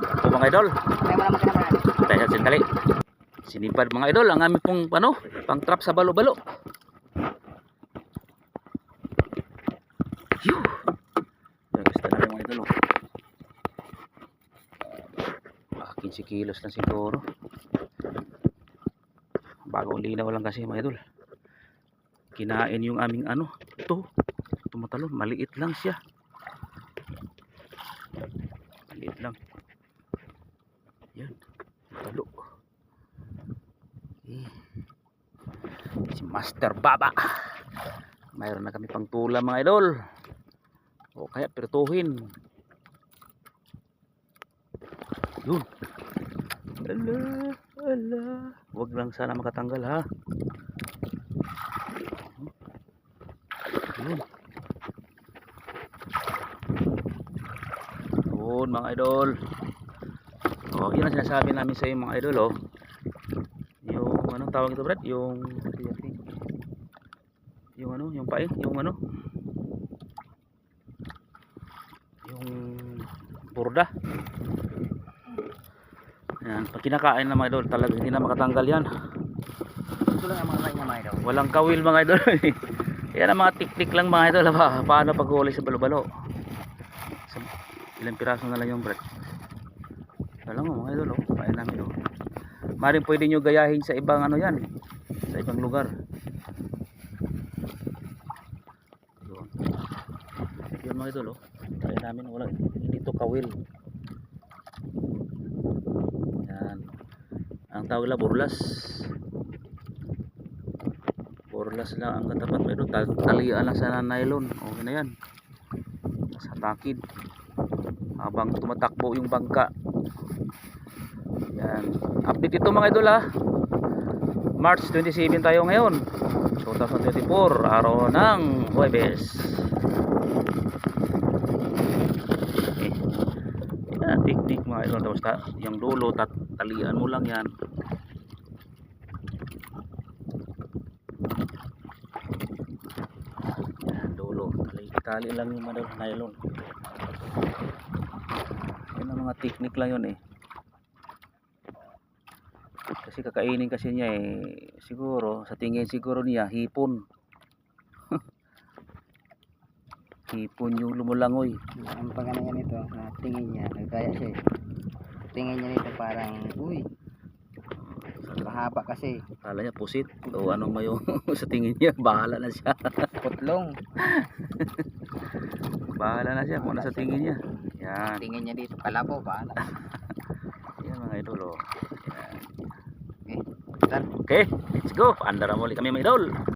po mga idol. Tayo sa sandali. Sinipad mga idol ang aming pong ano, pang trap sa balo-balo. Na. Oh. Ah, 15 kilos lang siguro. Bagong linaw lang kasi mga idol. Kinain yung aming ano. Ito. Tumatalon. Maliit lang siya. Maliit lang. Yan. Talo. Eh. Master Baba. Mayroon na kami pang tula mga idol. O kaya pirtuhin. Yun. Ala, ala. Huwag lang sana makatanggal ha. Yun. Yun mga idol. Oh, yun ang sinasabi namin sa iyo mga idol oh. Yung anong tawag ito, Brad? Yung yung ano, yung pae, yung ano? Yung burda. Yan, pag kinakain na mga idol, talaga hindi na makatanggal yan. Ito lang ang mga kanya mga idol. Walang kawil mga idol. yan ang mga tik-tik lang mga idol. Pa, paano paghuli sa balo-balo? Sa, ilang piraso na lang yung Brad. Alam mo mga idol, oh, kain namin oh. Maring pwede nyo gayahin sa ibang ano yan, sa ibang lugar. Yun. Mga idol, oh. Kain namin, wala, hindi to kawil. Yan. Ang tawag lang, burlas. Burlas lang ang katapat. Pero tal talian lang sa nylon. Okay na yan. Sa takid. Habang tumatakbo yung bangka. Yan. Update ito mga idol ha. March 27 tayo ngayon. 2024. Araw ng Huwebes. Eh. Yan. Tik-tik mga idol. Tapos ta yung dulo. Tat talian mo lang yan. Yan. Dulo. Tali, tali lang yung mga nylon. Yan ang mga technique lang yun eh kasi kakainin kasi niya eh siguro sa tingin siguro niya hipon. Hipon yung lumulangoy. Ang pagana niya nito, na tingin niya, nagkaya siya eh. Tingin niya nito parang, uy, mahaba kasi. kala niya pusit. O anong mayo sa tingin niya? Bahala na siya. Putlong. bahala na siya kung ano sa tingin niya. Yan. Tingin niya dito, kalabaw, bahala. yan mga idol Sir, okay let's go. Paandara muli kami mga idol